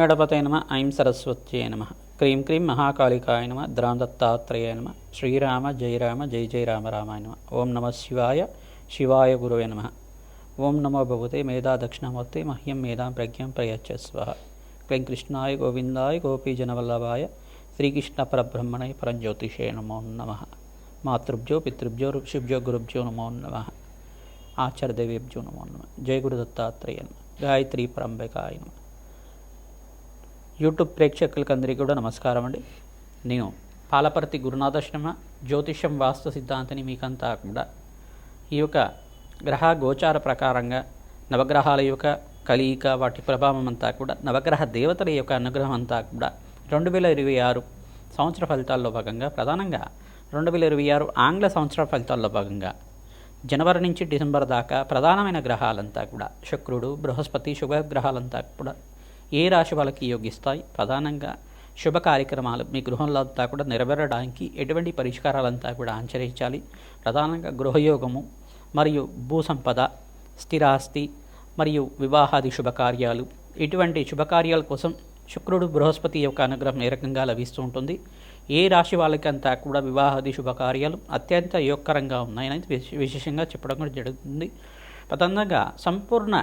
గణపతయ నమ ఐం సరస్వత్యే నమ. క్రీం క్రీం మహాకాళికాయ నమ ద్రాం దత్తాత్రేయ నమ శ్రీరామ జయ రామ జయ జయ రామ రామాయ నమ. ఓం నమ శివాయ శివాయ గురువే నమ. ఓం నమో భగవతే మేధా దక్షిణమూర్తి మహ్యం మేధాం ప్రజ్ఞం ప్రయచ్చస్వ క్లీం కృష్ణాయ గోవిందాయ గోపీజనవల్లభాయ శ్రీకృష్ణ పరబ్రహ్మణయ పరంజ్యోతిషే నమో నమ. మాతృభ్యో పితృభ్యో ఋషిభ్యో గురుభ్యో నమో నమ. ఆచార్యదేవేభ్యో నమో నమ. జయ గురు దత్తాత్రేయ నమ. గాయత్రీ పరంబకాయ నమ. యూట్యూబ్ ప్రేక్షకులకి అందరికీ కూడా నమస్కారం అండి. నేను పాలపర్తి గురునాథాశ్రమ జ్యోతిషం వాస్తు సిద్ధాంతిని మీకంతా కూడా ఈ యొక్క గ్రహ గోచార ప్రకారంగా నవగ్రహాల యొక్క కలియిక వాటి ప్రభావం అంతా కూడా నవగ్రహ దేవతల యొక్క అనుగ్రహం అంతా కూడా రెండు వేల ఇరవై ఆరు సంవత్సర ఫలితాల్లో భాగంగా ప్రధానంగా రెండు వేల ఇరవై ఆరు ఆంగ్ల సంవత్సర ఫలితాల్లో భాగంగా జనవరి నుంచి డిసెంబర్ దాకా ప్రధానమైన గ్రహాలంతా కూడా శుక్రుడు బృహస్పతి శుభగ్రహాలంతా కూడా ఏ రాశి వాళ్ళకి యోగిస్తాయి? ప్రధానంగా శుభ కార్యక్రమాలు మీ గృహంలో అంతా కూడా నెరవేరడానికి ఎటువంటి పరిష్కారాలంతా కూడా ఆచరించాలి. ప్రధానంగా గృహయోగము మరియు భూ సంపద స్థిరాస్తి మరియు వివాహాది శుభకార్యాలు. ఇటువంటి శుభకార్యాల కోసం శుక్రుడు బృహస్పతి యొక్క అనుగ్రహం ఏ రకంగా లభిస్తూ ఉంటుంది? ఏ రాశి వాళ్ళకంతా కూడా వివాహాది శుభకార్యాలు అత్యంత యోగకరంగా ఉన్నాయని విశేషంగా చెప్పడం కూడా జరుగుతుంది. ప్రధానంగా సంపూర్ణ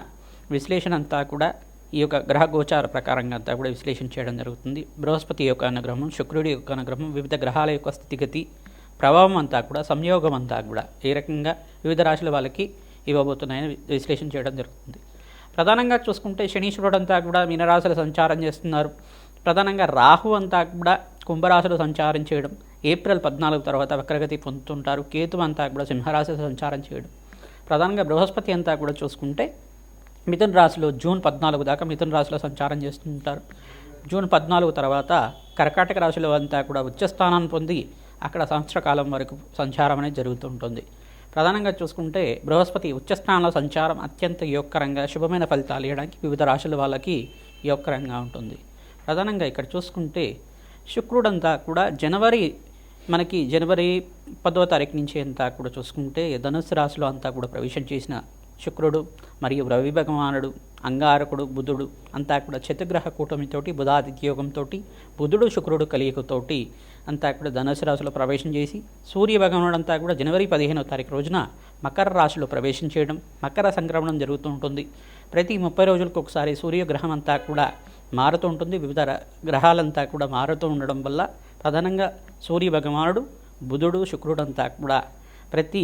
విశ్లేషణ అంతా కూడా ఈ యొక్క గ్రహ గోచార ప్రకారంగా అంతా కూడా విశ్లేషణ చేయడం జరుగుతుంది. బృహస్పతి యొక్క అనుగ్రహం శుక్రుడి యొక్క అనుగ్రహం వివిధ గ్రహాల యొక్క స్థితిగతి ప్రభావం అంతా కూడా సంయోగం అంతా కూడా ఏ రకంగా వివిధ రాశుల వాళ్ళకి ఇవ్వబోతున్నాయని విశ్లేషణ చేయడం జరుగుతుంది. ప్రధానంగా చూసుకుంటే శనీశ్వరుడు అంతా కూడా మీనరాశులు సంచారం చేస్తున్నారు. ప్రధానంగా రాహు అంతా కూడా కుంభరాశులు సంచారం చేయడం ఏప్రిల్ పద్నాలుగు తర్వాత వక్రగతి పొందుతుంటారు. కేతు అంతా కూడా సింహరాశిలో సంచారం చేయడం. ప్రధానంగా బృహస్పతి అంతా కూడా చూసుకుంటే మిథున రాశిలో జూన్ పద్నాలుగు దాకా మిథున రాశిలో సంచారం చేస్తుంటారు. జూన్ పద్నాలుగు తర్వాత కర్కాటక రాశిలో అంతా కూడా ఉచ్చస్థానాన్ని పొంది అక్కడ సంవత్సర కాలం వరకు సంచారం అనేది జరుగుతుంటుంది. ప్రధానంగా చూసుకుంటే బృహస్పతి ఉచ్చస్థానంలో సంచారం అత్యంత యోగకరంగా శుభమైన ఫలితాలు ఇవ్వడానికి వివిధ రాశుల వాళ్ళకి యోగకరంగా ఉంటుంది. ప్రధానంగా ఇక్కడ చూసుకుంటే శుక్రుడంతా కూడా జనవరి మనకి జనవరి పదో తారీఖు నుంచి అంతా కూడా చూసుకుంటే ధనుసు రాశిలో అంతా కూడా ప్రవేశం చేసిన శుక్రుడు మరియు రవి భగవానుడు అంగారకుడు బుధుడు అంతా కూడా చతుగ్రహ కూటమితోటి బుధాదిత్యోగంతో బుధుడు శుక్రుడు కలియకతోటి అంతా కూడా ధనుసు రాశిలో ప్రవేశం చేసి సూర్య భగవానుడు అంతా కూడా జనవరి పదిహేనవ తారీఖు రోజున మకర రాశిలో ప్రవేశం చేయడం మకర సంక్రమణం జరుగుతూ ఉంటుంది. ప్రతి ముప్పై రోజులకు ఒకసారి సూర్యగ్రహం అంతా కూడా మారుతూ ఉంటుంది. వివిధ గ్రహాలంతా కూడా మారుతూ ఉండడం వల్ల ప్రధానంగా సూర్య భగవానుడు బుధుడు శుక్రుడు అంతా కూడా ప్రతి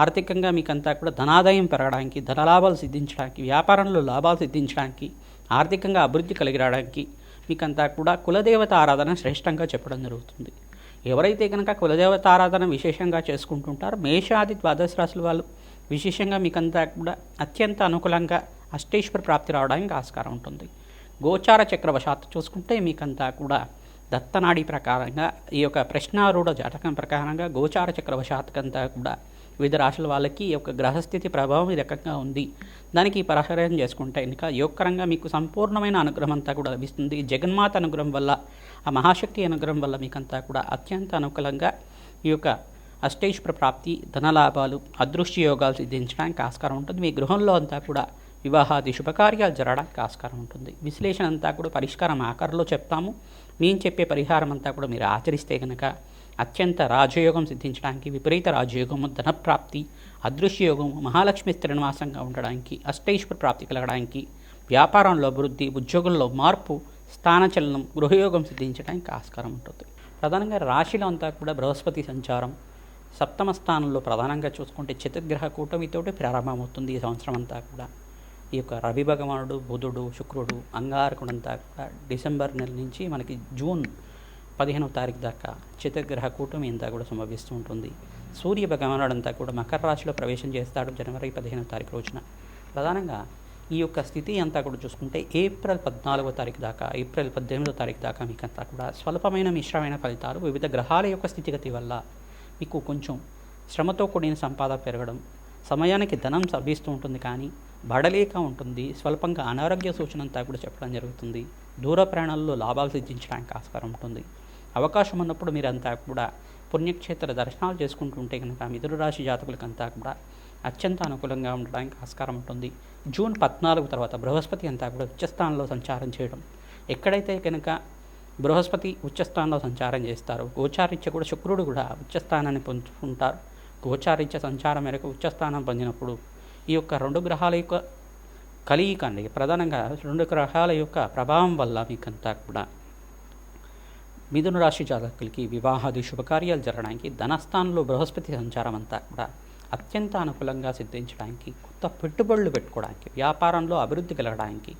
ఆర్థికంగా మీకంతా కూడా ధనాదాయం పెరగడానికి ధనలాభాలు సిద్ధించడానికి వ్యాపారంలో లాభాలు సిద్ధించడానికి ఆర్థికంగా అభివృద్ధి కలిగి రావడానికి మీకంతా కూడా కులదేవత ఆరాధన శ్రేష్టంగా చెప్పడం జరుగుతుంది. ఎవరైతే కనుక కులదేవత ఆరాధన విశేషంగా చేసుకుంటుంటారో మేషాది ద్వాదశ రాశుల వాళ్ళు విశేషంగా మీకంతా కూడా అత్యంత అనుకూలంగా అష్టేశ్వర ప్రాప్తి రావడానికి ఆస్కారం ఉంటుంది. గోచార చక్రవశాత్తు చూసుకుంటే మీకంతా కూడా దత్తనాడి ప్రకారంగా ఈ యొక్క ప్రశ్నారూఢ జాతకం ప్రకారంగా గోచార చక్రవశాత్కంతా కూడా వివిధ రాశుల వాళ్ళకి ఈ యొక్క గ్రహస్థితి ప్రభావం ఈ రకంగా ఉంది. దానికి పరిహారం చేసుకుంటే ఇంకా యోగకరంగా మీకు సంపూర్ణమైన అనుగ్రహం అంతా కూడా లభిస్తుంది. జగన్మాత అనుగ్రహం వల్ల ఆ మహాశక్తి అనుగ్రహం వల్ల మీకంతా కూడా అత్యంత అనుకూలంగా ఈ యొక్క అష్టైశ్వర ప్రాప్తి ధనలాభాలు అదృష్టి యోగాలు సిద్ధించడానికి ఆస్కారం ఉంటుంది. మీ గృహంలో అంతా కూడా వివాహాది శుభకార్యాలు జరగడానికి ఆస్కారం ఉంటుంది. విశ్లేషణ అంతా కూడా పరిష్కారం ఆఖరిలో చెప్తాము. మేము చెప్పే పరిహారం అంతా కూడా మీరు ఆచరిస్తే కనుక అత్యంత రాజయోగం సిద్ధించడానికి విపరీత రాజయోగము ధనప్రాప్తి అదృశ్యయోగము మహాలక్ష్మి స్థిరనివాసంగా ఉండడానికి అష్టైశ్వర ప్రాప్తి కలగడానికి వ్యాపారంలో అభివృద్ధి ఉద్యోగంలో మార్పు స్థానచలనం గృహయోగం సిద్ధించడానికి ఆస్కారం ఉంటుంది. ప్రధానంగా రాశిలో అంతా కూడా బృహస్పతి సంచారం. సప్తమ స్థానంలో ప్రధానంగా చూసుకుంటే చతుర్గ్రహ కూటమితోటి ప్రారంభమవుతుంది ఈ సంవత్సరం అంతా కూడా. ఈ యొక్క రవి భగవానుడు బుధుడు శుక్రుడు అంగారకుడంతా కూడా డిసెంబర్ నెల నుంచి మనకి జూన్ పదిహేనవ తారీఖు దాకా చిత్రగ్రహ కూటమి అంతా కూడా సంభవిస్తూ ఉంటుంది. సూర్య భగవానుడంతా కూడా మకర రాశిలో ప్రవేశం చేస్తాడు జనవరి పదిహేనవ తారీఖు రోజున. ప్రధానంగా ఈ యొక్క స్థితి అంతా కూడా చూసుకుంటే ఏప్రిల్ పద్నాలుగో తారీఖు దాకా ఏప్రిల్ పద్దెనిమిదో తారీఖు దాకా మీకు అంతా కూడా స్వల్పమైన మిశ్రమైన ఫలితాలు వివిధ గ్రహాల యొక్క స్థితిగతి వల్ల మీకు కొంచెం శ్రమతో కూడిన సంపాదన పెరగడం సమయానికి ధనం సభిస్తూ ఉంటుంది కానీ బడలేక ఉంటుంది స్వల్పంగా అనారోగ్య సూచన అంతా కూడా చెప్పడం జరుగుతుంది. దూర ప్రయాణాల్లో లాభాలు సిద్ధించడానికి ఆస్కారం ఉంటుంది. అవకాశం ఉన్నప్పుడు మీరంతా కూడా పుణ్యక్షేత్ర దర్శనాలు చేసుకుంటూ ఉంటే కనుక మిథున రాశి జాతకులకంతా కూడా అత్యంత అనుకూలంగా ఉండడానికి ఆస్కారం ఉంటుంది. జూన్ పద్నాలుగు తర్వాత బృహస్పతి అంతా కూడా ఉచ్చస్థానంలో సంచారం చేయడం. ఎక్కడైతే కనుక బృహస్పతి ఉచ్చస్థానంలో సంచారం చేస్తారు గోచారీత్య కూడా శుక్రుడు కూడా ఉచ్చస్థానాన్ని పొందుకుంటారు. గోచారీత్య సంచారం మేరకు ఉచ్చస్థానం పొందినప్పుడు ఈ యొక్క రెండు గ్రహాల యొక్క కలయిక అండి ప్రధానంగా రెండు గ్రహాల యొక్క ప్రభావం వల్ల మీకంతా కూడా మిథున రాశి జాతకులకి వివాహాది శుభకార్యాలు జరగడానికి ధనస్థానంలో బృహస్పతి సంచారం అంతా కూడా అత్యంత అనుకూలంగా సిద్ధించడానికి కొత్త పెట్టుబడులు పెట్టుకోవడానికి వ్యాపారంలో అభివృద్ధి కలగడానికి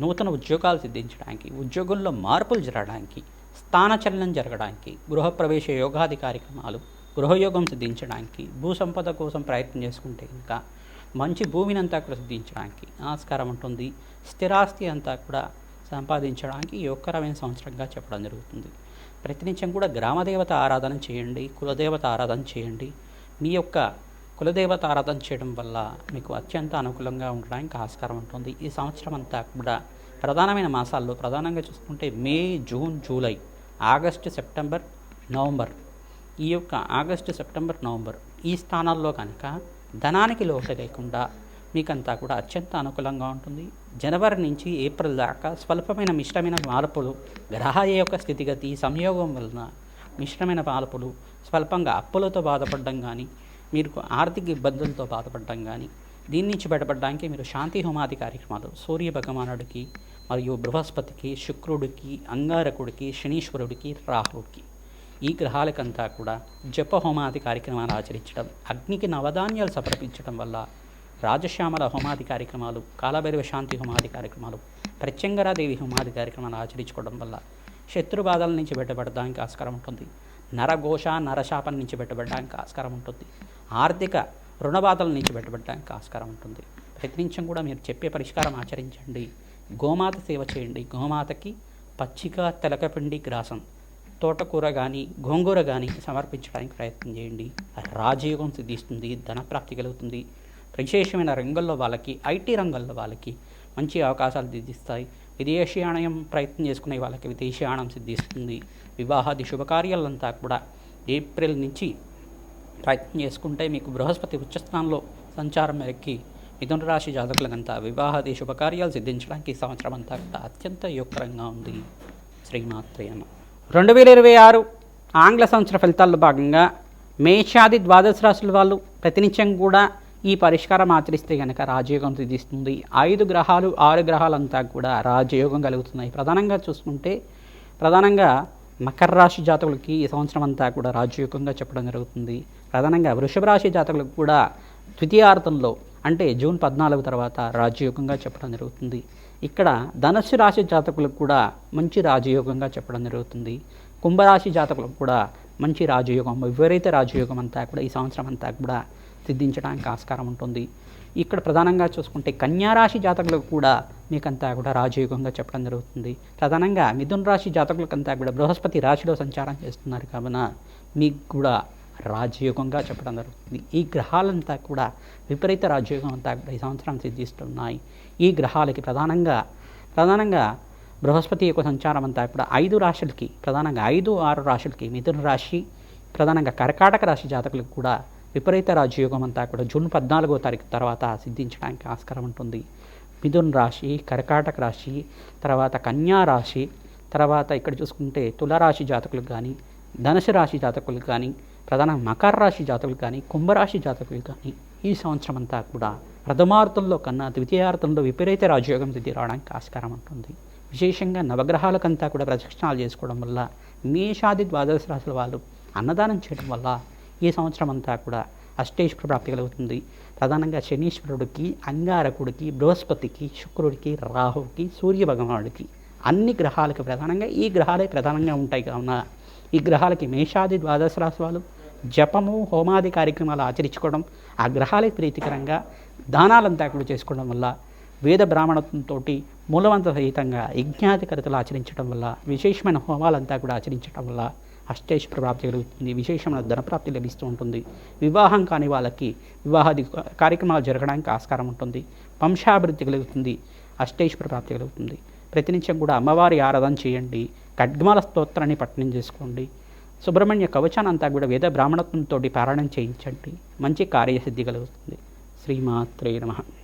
నూతన ఉద్యోగాలు సిద్ధించడానికి ఉద్యోగంలో మార్పులు జరగడానికి స్థానచలనం జరగడానికి గృహప్రవేశ యోగాది కార్యక్రమాలు గృహయోగం సిద్ధించడానికి భూ సంపద కోసం ప్రయత్నం చేసుకుంటే ఇంకా మంచి భూమిని అంతా కూడా సిద్ధించడానికి ఆస్కారం ఉంటుంది. స్థిరాస్తి అంతా కూడా సంపాదించడానికి యోగకరమైన సంవత్సరంగా చెప్పడం జరుగుతుంది. ప్రతినిత్యం కూడా గ్రామదేవత ఆరాధన చేయండి కులదేవత ఆరాధన చేయండి. మీ యొక్క కులదేవత ఆరాధన చేయడం వల్ల మీకు అత్యంత అనుకూలంగా ఉండడానికి ఆస్కారం ఉంటుంది. ఈ సంవత్సరం అంతా కూడా ప్రధానమైన మాసాల్లో ప్రధానంగా చూసుకుంటే May June July August September November. ఈ యొక్క ఆగస్టు సెప్టెంబర్ నవంబర్ ఈ స్థానాల్లో కనుక ధనానికి లోటు లేకుండా మీకంతా కూడా అత్యంత అనుకూలంగా ఉంటుంది. జనవరి నుంచి ఏప్రిల్ దాకా స్వల్పమైన మిశ్రమైన మార్పులు గ్రహాల యొక్క స్థితిగతి సంయోగం వలన మిశ్రమైన మార్పులు స్వల్పంగా అప్పులతో బాధపడడం కానీ మీరు ఆర్థిక ఇబ్బందులతో బాధపడడం కానీ దీని నుంచి బయటపడడానికి మీరు శాంతి హోమాది కార్యక్రమాలు సూర్య భగవానుడికి మరియు బృహస్పతికి శుక్రుడికి అంగారకుడికి శనీశ్వరుడికి రాహుడికి ఈ గ్రహాలకంతా కూడా జప హోమాది కార్యక్రమాలు ఆచరించడం అగ్నికి నవధాన్యాలు సమర్పించడం వల్ల రాజశ్యామల హోమాది కార్యక్రమాలు కాలభైరవ శాంతి హోమాది కార్యక్రమాలు ప్రత్యంగరాదేవి హోమాది కార్యక్రమాలు ఆచరించుకోవడం వల్ల శత్రు బాధల నుంచి బయటపడడానికి ఆస్కారం ఉంటుంది. నరఘోష నరశాపం నుంచి బయటపడడానికి ఆస్కారం ఉంటుంది. ఆర్థిక రుణ బాధల నుంచి బయటపడడానికి ఆస్కారం ఉంటుంది. ప్రతినిత్యం కూడా మీరు చెప్పే పరిష్కారం ఆచరించండి. గోమాత సేవ చేయండి. గోమాతకి పచ్చిక తెలకపిండి గ్రాసం తోటకూర కానీ గోంగూర కానీ సమర్పించడానికి ప్రయత్నం చేయండి. రాజయోగం సిద్ధిస్తుంది ధనప్రాప్తి కలుగుతుంది. విశేషమైన రంగంలో వాళ్ళకి ఐటీ రంగంలో వాళ్ళకి మంచి అవకాశాలు సిద్ధిస్తాయి విదేశీయాణయం ప్రయత్నం చేసుకునే వాళ్ళకి విదేశీయాణం సిద్ధిస్తుంది. వివాహాది శుభకార్యాలంతా కూడా ఏప్రిల్ నుంచి ప్రయత్నం చేసుకుంటే మీకు బృహస్పతి ఉచ్చస్థానంలో సంచారం మేరకి మిథున రాశి జాతకులకంతా వివాహాది శుభకార్యాలు సిద్ధించడానికి ఈ సంవత్సరం అంతా కూడా అత్యంత యోగకరంగా ఉంది. శ్రీమాత్రేయన రెండు వేల ఇరవై ఆరు ఆంగ్ల సంవత్సర ఫలితాల్లో భాగంగా మేషాది ద్వాదశ రాశుల వాళ్ళు ప్రతినిత్యం కూడా ఈ పరిష్కారం ఆచరిస్తే కనుక రాజయోగం సిద్ధిస్తుంది. ఐదు గ్రహాలు ఆరు గ్రహాలంతా కూడా రాజయోగం కలుగుతున్నాయి. ప్రధానంగా చూసుకుంటే ప్రధానంగా మకర రాశి జాతకులకి ఈ సంవత్సరం అంతా కూడా రాజయోగంగా చెప్పడం జరుగుతుంది. ప్రధానంగా వృషభ రాశి జాతకులకు కూడా ద్వితీయార్థంలో అంటే జూన్ పద్నాలుగు తర్వాత రాజయోగంగా చెప్పడం జరుగుతుంది. ఇక్కడ ధనుస్సు రాశి జాతకులకు కూడా మంచి రాజయోగంగా చెప్పడం జరుగుతుంది. కుంభరాశి జాతకులకు కూడా మంచి రాజయోగం విపరీత రాజయోగం అంతా కూడా ఈ సంవత్సరం అంతా కూడా సిద్ధించడానికి ఆస్కారం ఉంటుంది. ఇక్కడ ప్రధానంగా చూసుకుంటే కన్యారాశి జాతకులకు కూడా మీకంతా కూడా రాజయోగంగా చెప్పడం జరుగుతుంది. ప్రధానంగా మిథున రాశి జాతకులకంతా కూడా బృహస్పతి రాశిలో సంచారం చేస్తున్నారు కావున మీకు కూడా రాజయోగంగా చెప్పడం జరుగుతుంది. ఈ గ్రహాలంతా కూడా విపరీత రాజయోగం అంతా కూడా ఈ సంవత్సరం సిద్ధిస్తున్నాయి. ఈ గ్రహాలకి ప్రధానంగా ప్రధానంగా బృహస్పతి యొక్క సంచారం అంతా కూడా ఐదు రాశులకి ప్రధానంగా ఐదు ఆరు రాశులకి మిథున రాశి ప్రధానంగా కర్కాటక రాశి జాతకులకు కూడా విపరీత రాజయోగం అంతా కూడా జూన్ పద్నాలుగో తారీఖు తర్వాత సిద్ధించడానికి ఆస్కారం ఉంటుంది. మిథున్ రాశి కర్కాటక రాశి తర్వాత కన్యా రాశి తర్వాత ఇక్కడ చూసుకుంటే తులరాశి జాతకులకు కానీ ధనుసు రాశి జాతకులకు కానీ ప్రధాన మకర రాశి జాతకులు కానీ కుంభరాశి జాతకులు కానీ ఈ సంవత్సరం అంతా కూడా ప్రథమార్థంలో కన్నా ద్వితీయార్థంలో విపరీత రాజయోగం సిద్ధి రావడానికి ఆస్కారం ఉంటుంది. విశేషంగా నవగ్రహాలకంతా కూడా ప్రదక్షిణాలు చేసుకోవడం వల్ల మేషాది ద్వాదశ రాశుల వాళ్ళు అన్నదానం చేయడం వల్ల ఈ సంవత్సరం అంతా కూడా అష్టేశ్వర ప్రాప్తి కలుగుతుంది. ప్రధానంగా శనీశ్వరుడికి అంగారకుడికి బృహస్పతికి శుక్రుడికి రాహువుకి సూర్య భగవానుడికి అన్ని గ్రహాలకు ప్రధానంగా ఈ గ్రహాలే ప్రధానంగా ఉంటాయి కావున. ఈ గ్రహాలకి మేషాది ద్వాదశ రాశి వాళ్ళు జపము హోమాది కార్యక్రమాలు ఆచరించుకోవడం ఆ గ్రహాలకి ప్రీతికరంగా దానాలంతా కూడా చేసుకోవడం వల్ల వేద బ్రాహ్మణత్వంతో మూలవంత సహితంగా యజ్ఞాధికరతలు ఆచరించడం వల్ల విశేషమైన హోమాలంతా కూడా ఆచరించడం వల్ల అష్టేశ్వర ప్రాప్తి కలుగుతుంది. విశేషమైన ధనప్రాప్తి లభిస్తూ ఉంటుంది. వివాహం కాని వాళ్ళకి వివాహాది కార్యక్రమాలు జరగడానికి ఆస్కారం ఉంటుంది. వంశాభివృద్ధి కలుగుతుంది. అష్టేశ్వర ప్రాప్తి కలుగుతుంది. ప్రతినిత్యం కూడా అమ్మవారి ఆరాధన చేయండి. ఖడ్గమాల స్తోత్రాన్ని పట్టణం చేసుకోండి. సుబ్రహ్మణ్య కవచానంతా కూడా వేద బ్రాహ్మణత్వంతో పారాయణం చేయించండి. మంచి కార్యసిద్ధి కలుగుతుంది. శ్రీమాత్రే నమః.